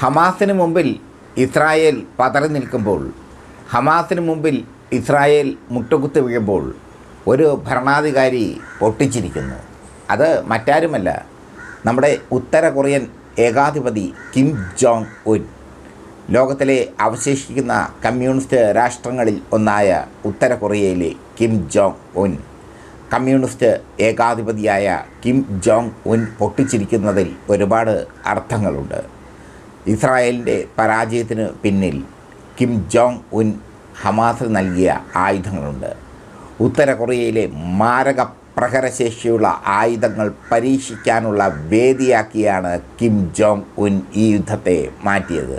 ഹമാസിന് മുമ്പിൽ ഇസ്രായേൽ പതറി നിൽക്കുമ്പോൾ ഹമാസിന് മുമ്പിൽ ഇസ്രായേൽ മുട്ടുകുത്തി വീഴുമ്പോൾ ഒരു ഭരണാധികാരി പൊട്ടിച്ചിരിക്കുന്നു. അത് മറ്റാരുമല്ല നമ്മുടെ ഉത്തര കൊറിയൻ ഏകാധിപതി കിം ജോങ് ഉൻ. ലോകത്തിലെ അവശേഷിക്കുന്ന കമ്മ്യൂണിസ്റ്റ് രാഷ്ട്രങ്ങളിൽ ഒന്നായ ഉത്തര കൊറിയയിലെ കിം ജോങ് ഉൻ. കമ്മ്യൂണിസ്റ്റ് ഏകാധിപതിയായ കിം ജോങ് ഉൻ പൊട്ടിച്ചിരിക്കുന്നതിൽ ഒരുപാട് അർത്ഥങ്ങളുണ്ട്. ഇസ്രായേലിന്റെ പരാജയത്തിന് പിന്നിൽ കിം ജോങ് ഉൻ ഹമാസിന് നൽകിയ ആയുധങ്ങളുണ്ട്. ഉത്തര കൊറിയയിലെ മാരക പ്രഹരശേഷിയുള്ള ആയുധങ്ങൾ പരീക്ഷിക്കാനുള്ള വേദിയാക്കിയാണ് കിം ജോങ് ഉൻ ഈ യുദ്ധത്തെ മാറ്റിയത്.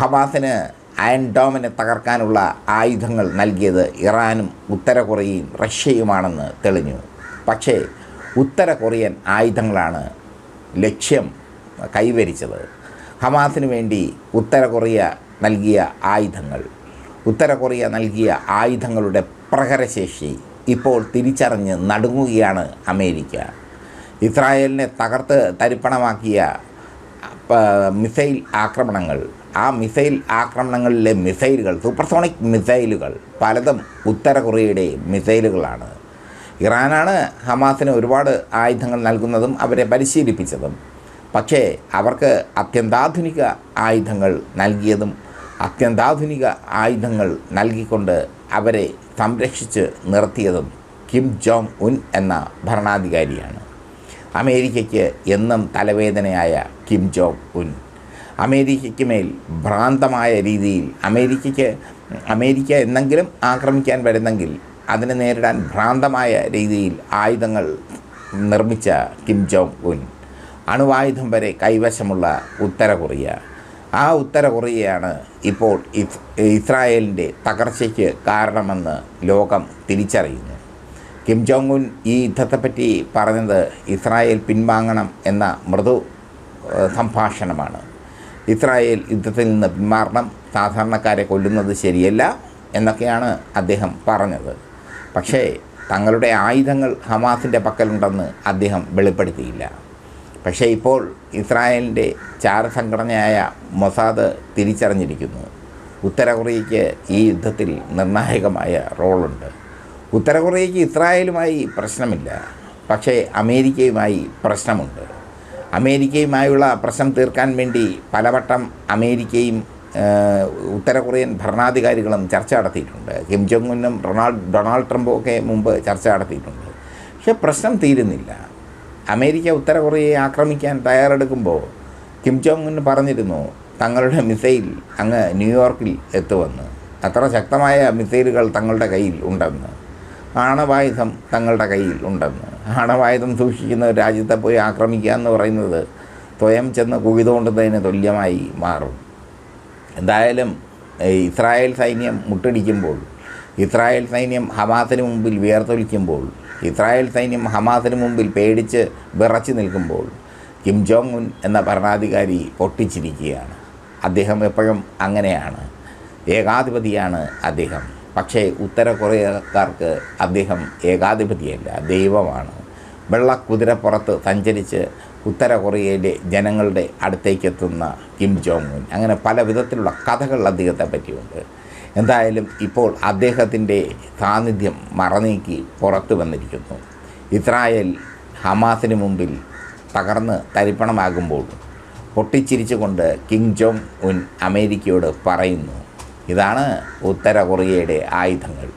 ഹമാസിന് അയൺ ഡോമിനെ തകർക്കാനുള്ള ആയുധങ്ങൾ നൽകിയത് ഇറാനും ഉത്തര കൊറിയയും റഷ്യയുമാണെന്ന് തെളിഞ്ഞു. പക്ഷേ ഉത്തര കൊറിയൻ ആയുധങ്ങളാണ് ലക്ഷ്യം കൈവരിച്ചത്. ഹമാസിന് വേണ്ടി ഉത്തര കൊറിയ നൽകിയ ആയുധങ്ങൾ. ഉത്തര കൊറിയ നൽകിയ ആയുധങ്ങളുടെ പ്രഹരശേഷി ഇപ്പോൾ തിരിച്ചറിഞ്ഞ് നടുങ്ങുകയാണ് അമേരിക്ക. ഇസ്രായേലിനെ തകർത്ത് തരിപ്പണമാക്കിയ മിസൈൽ ആക്രമണങ്ങൾ. ആ മിസൈൽ ആക്രമണങ്ങളിലെ മിസൈലുകൾ സൂപ്പർസോണിക് മിസൈലുകൾ പലതും ഉത്തര കൊറിയയുടെ മിസൈലുകളാണ്. ഇറാനാണ് ഹമാസിന് ഒരുപാട് ആയുധങ്ങൾ നൽകുന്നതും അവരെ പരിശീലിപ്പിച്ചതും. പക്ഷേ അവർക്ക് അത്യന്താധുനിക ആയുധങ്ങൾ നൽകിയതും അത്യന്താധുനിക ആയുധങ്ങൾ നൽകിക്കൊണ്ട് അവരെ സംരക്ഷിച്ച് നിർത്തിയതും കിം ജോങ് ഉൻ എന്ന ഭരണാധികാരിയാണ്. അമേരിക്കയ്ക്ക് എന്നും തലവേദനയായ കിം ജോങ് ഉൻ. അമേരിക്കയ്ക്ക് മേൽ ഭ്രാന്തമായ രീതിയിൽ അമേരിക്കയ്ക്ക് അമേരിക്ക എന്നെങ്കിലും ആക്രമിക്കാൻ വരുന്നെങ്കിൽ അതിനെ നേരിടാൻ ഭ്രാന്തമായ രീതിയിൽ ആയുധങ്ങൾ നിർമ്മിച്ച കിം ജോങ് ഉൻ. അണുവായുധം വരെ കൈവശമുള്ള ഉത്തര കൊറിയ ആ ഉത്തര കൊറിയയാണ് ഇപ്പോൾ ഇസ് ഇസ്രായേലിന്റെ തകർച്ചയ്ക്ക് കാരണമെന്ന് ലോകം തിരിച്ചറിയുന്നു. കിം ജോങ് ഉൻ ഈ യുദ്ധത്തെപ്പറ്റി പറഞ്ഞത് ഇസ്രായേൽ പിൻവാങ്ങണം എന്ന മൃദു സംഭാഷണമാണ്. ഇസ്രായേൽ യുദ്ധത്തിൽ നിന്ന് പിന്മാറണം സാധാരണക്കാരെ കൊല്ലുന്നത് ശരിയല്ല എന്നൊക്കെയാണ് അദ്ദേഹം പറഞ്ഞത്. പക്ഷേ തങ്ങളുടെ ആയുധങ്ങൾ ഹമാസിന്റെ പക്കലുണ്ടെന്ന് അദ്ദേഹം വെളിപ്പെടുത്തിയില്ല. പക്ഷേ ഇപ്പോൾ ഇസ്രായേലിന്റെ ചാര സംഘടനയായ മൊസാദ് തിരിച്ചറിഞ്ഞിരിക്കുന്നു. ഉത്തര കൊറിയയ്ക്ക് ഈ യുദ്ധത്തിൽ നിർണായകമായ റോളുണ്ട്. ഉത്തര കൊറിയയ്ക്ക് ഇസ്രായേലുമായി പ്രശ്നമില്ല. പക്ഷേ അമേരിക്കയുമായി പ്രശ്നമുണ്ട്. അമേരിക്കയുമായുള്ള പ്രശ്നം തീർക്കാൻ വേണ്ടി പലവട്ടം അമേരിക്കയും ഉത്തര കൊറിയൻ ഭരണാധികാരികളും ചർച്ച നടത്തിയിട്ടുണ്ട്. കിം ജോങ് ഉന്നും റൊണാൾഡ് ഡൊണാൾഡ് ട്രംപും ഒക്കെ മുമ്പ് ചർച്ച നടത്തിയിട്ടുണ്ട്. പക്ഷേ പ്രശ്നം തീരുന്നില്ല. അമേരിക്ക ഉത്തര കൊറിയയെ ആക്രമിക്കാൻ തയ്യാറെടുക്കുമ്പോൾ കിം ജോങ് പറഞ്ഞിരുന്നു തങ്ങളുടെ മിസൈൽ അങ്ങ് ന്യൂയോർക്കിൽ എത്തുമെന്ന്. അത്ര ശക്തമായ മിസൈലുകൾ തങ്ങളുടെ കയ്യിൽ ഉണ്ടെന്ന്. ആണവായുധം തങ്ങളുടെ കയ്യിൽ ഉണ്ടെന്ന്. ആണവായുധം സൂക്ഷിക്കുന്ന ഒരു രാജ്യത്തെ പോയി ആക്രമിക്കുക എന്ന് പറയുന്നത് സ്വയം ചെന്ന് കുഴിതോണ്ടുന്നതിന് തുല്യമായി മാറും. എന്തായാലും ഇസ്രായേൽ സൈന്യം മുട്ടടിക്കുമ്പോൾ ഇസ്രായേൽ സൈന്യം ഹമാസിന് മുമ്പിൽ വിയർത്തൊലിക്കുമ്പോൾ ഇസ്രായേൽ സൈന്യം ഹമാസിന് മുമ്പിൽ പേടിച്ച് വിറച്ചു നിൽക്കുമ്പോൾ കിം ജോങ് ഉൻ എന്ന ഭരണാധികാരി പൊട്ടിച്ചിരിക്കുകയാണ്. അദ്ദേഹം എപ്പോഴും അങ്ങനെയാണ്. ഏകാധിപതിയാണ് അദ്ദേഹം. പക്ഷേ ഉത്തര കൊറിയക്കാർക്ക് അദ്ദേഹം ഏകാധിപതിയല്ല ദൈവമാണ്. വെള്ളക്കുതിരപ്പുറത്ത് സഞ്ചരിച്ച് ഉത്തര കൊറിയയിലെ ജനങ്ങളുടെ അടുത്തേക്കെത്തുന്ന കിം ജോങ് ഉൻ. അങ്ങനെ പല വിധത്തിലുള്ള കഥകൾ അദ്ദേഹത്തെ പറ്റിയുണ്ട് എന്തായാലും ഇപ്പോൾ അദ്ദേഹത്തിന്റെ സാന്നിധ്യം മറനീക്കി പുറത്തു വന്നിരിക്കുന്നു. ഇസ്രായേൽ ഹമാസിന് മുമ്പിൽ തകർന്ന് തരിപ്പണമാകുമ്പോൾ പൊട്ടിച്ചിരിച്ചുകൊണ്ട് കിങ് ജോങ് ഉൻ അമേരിക്കയോട് പറയുന്നു. ഇതാണ് ഉത്തര കൊറിയയുടെ ആയുധങ്ങൾ.